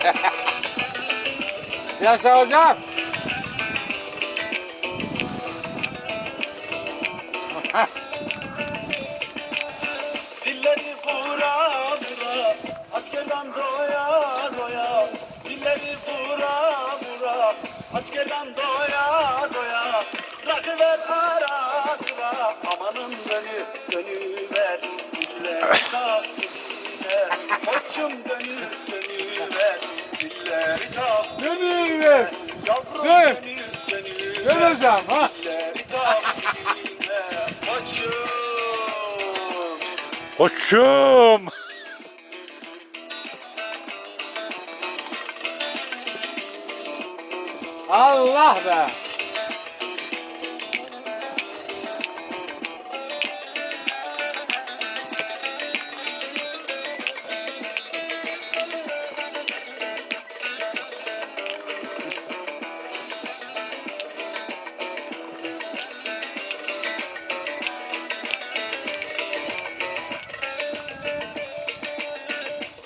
Yaşa hocam. Zilleri vura vura Askerden doya doya Zilleri vura vura Askerden doya doya Rakıver ara Dönüver. Yavrum Dön. dönü dönüver Dön hocam ha. Koçum. Allah be.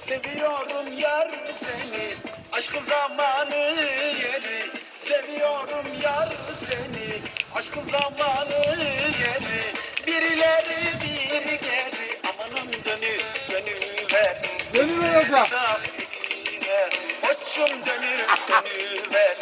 Seviyorum yar seni Aşkı zamanı yeri Seviyorum yar seni Aşkı zamanı yeri Birileri bir geri Amanın dönü dönüver Dönüver hocam. Takibine Koçum dönü dönüver